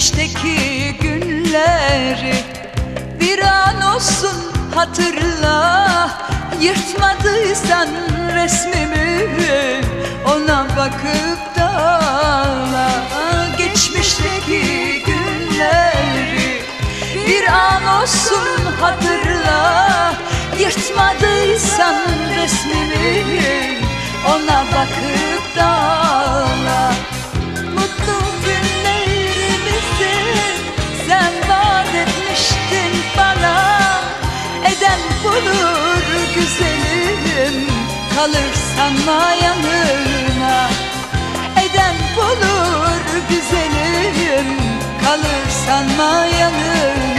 Geçmişteki günleri bir an olsun hatırla. Yırtmadıysan resmimi ona bakıp da ağla Geçmişteki günleri bir an olsun hatırla. Yırtmadıysan resmimi ona bakıp güzelim kalır sanma yanına. Eden bulur güzelim kalır sanma yanına